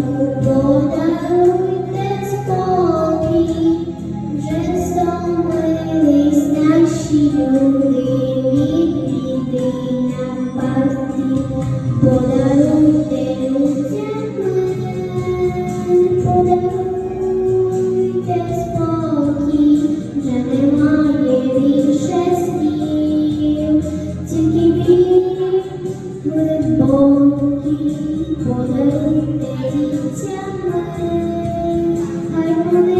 you. 보는 때지 않네. 아, 할머니.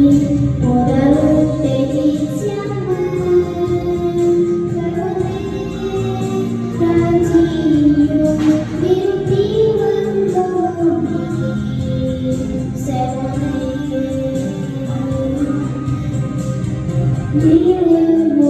You.